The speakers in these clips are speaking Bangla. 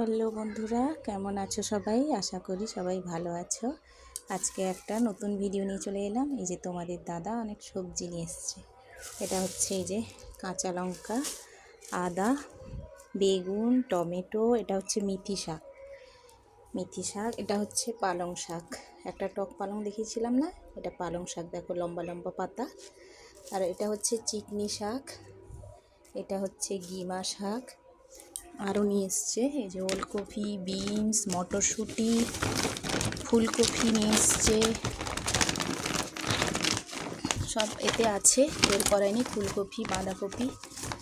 হ্যালো বন্ধুরা, কেমন আছো সবাই? আশা করি সবাই ভালো আছো। আজকে একটা নতুন ভিডিও নিয়ে চলে এলাম। এই যে তোমাদের দাদা অনেক সবজি নিয়ে এসছে। এটা হচ্ছে এই যে কাঁচা লঙ্কা, আদা, বেগুন, টমেটো, এটা হচ্ছে মিথি শাক। মিথি শাক, এটা হচ্ছে পালং শাক। একটা টক পালং দেখিয়েছিলাম না? এটা পালং শাক, দেখো লম্বা লম্বা পাতা। আর এটা হচ্ছে চিকনি শাক। এটা হচ্ছে গিমা শাক। আরও নিয়ে এসছে। এই যে ওলকপি, বিনস, মটরশুঁটি, ফুলকপি নিয়ে এসছে। সব এতে আছে, বের করায়নি ফুলকপি, বাঁধাকপি,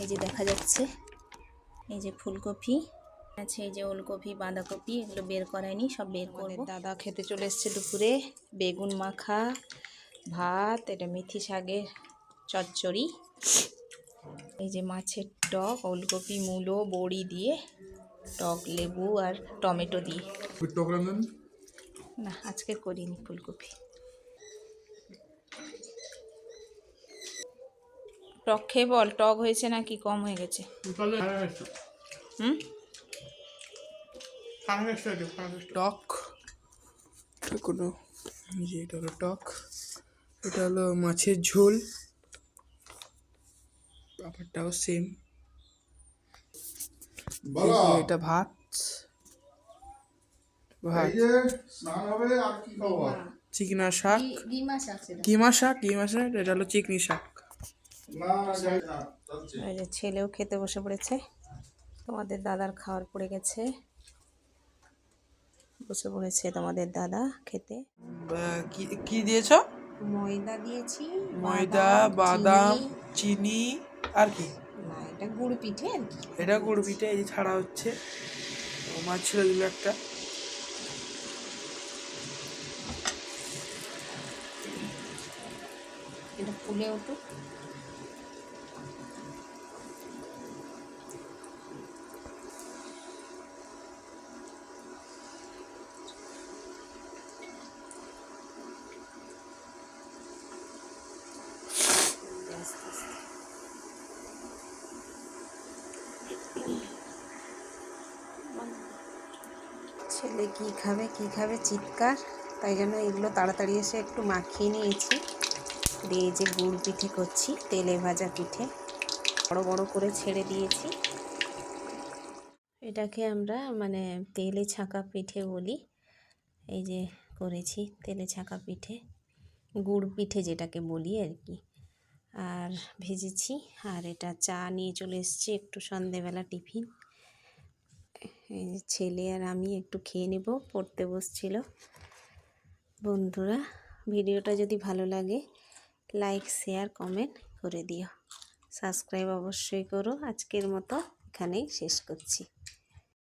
এই যে দেখা যাচ্ছে। এই যে ফুলকপি, আছে এই যে ওলকপি, বাঁধাকপি, এগুলো বের করায়নি সব বের করব। দাদা খেতে চলে এসছে দুপুরে। বেগুন মাখা, ভাত, এটা মেথি শাকের চচ্চড়ি। এই যে মাছের টক ওলকপি মূলো বড়ি দিয়ে টক লেবু আর টমেটো দিয়ে। না আজকে করিনি ফুলকপি। টক খেয়ে বল টক হয়েছে নাকি কম হয়ে গেছে? হুম? টক? কোনো যে এটা হলো টক। এটা হলো মাছের ঝোল। ব্যাপারটাও সেম এটা ভাত। ভাত। স্নান হবে আর কি খবর চিকনা শাক। ডিমা শাক সেটা। কিমা শাক কিমা শাক এটা হলো চিকনি শাক। ছেলেও খেতে বসে পড়েছে। তোমাদের দাদার খাওয়ার পড়ে গেছে। বসে পড়েছে তোমাদের দাদা খেতে। কি দিয়েছ? ময়দা দিয়েছি ময়দা বাদাম চিনি। আর কি? না এটা গুড় পিঠে আর কি। এটা গুড় পিঠে এই ছাড়া হচ্ছে। ও মাছ ছিল দিল একটা। এটা ফুলে উঠুক। ছেলে কি খাবে কি খাবে? চিৎকার। তাই জন্য এগুলো তাড়াতাড়ি এসে একটু মাখিয়ে নিয়েছি। দিয়ে যে গুড় পিঠে করছি, তেলে ভাজা পিঠে। বড় বড় করে ছেড়ে দিয়েছি। এটাকে আমরা মানে তেলে ছাঁকা পিঠে বলি। এই যে করেছি তেলে ছাঁকা পিঠে। গুড় পিঠে যেটাকে বলি আর কি। আর ভেজেছি। আর এটা চা নিয়ে চলে এসেছি একটু সন্ধেবেলা টিফিন। এই যে ছেলে আর আমি একটু খেয়ে নেব, পড়তে বসছিল। বন্ধুরা, ভিডিওটা যদি ভালো লাগে লাইক শেয়ার কমেন্ট করে দিও। সাবস্ক্রাইব অবশ্যই করো। আজকের মতো এখানেই শেষ করছি।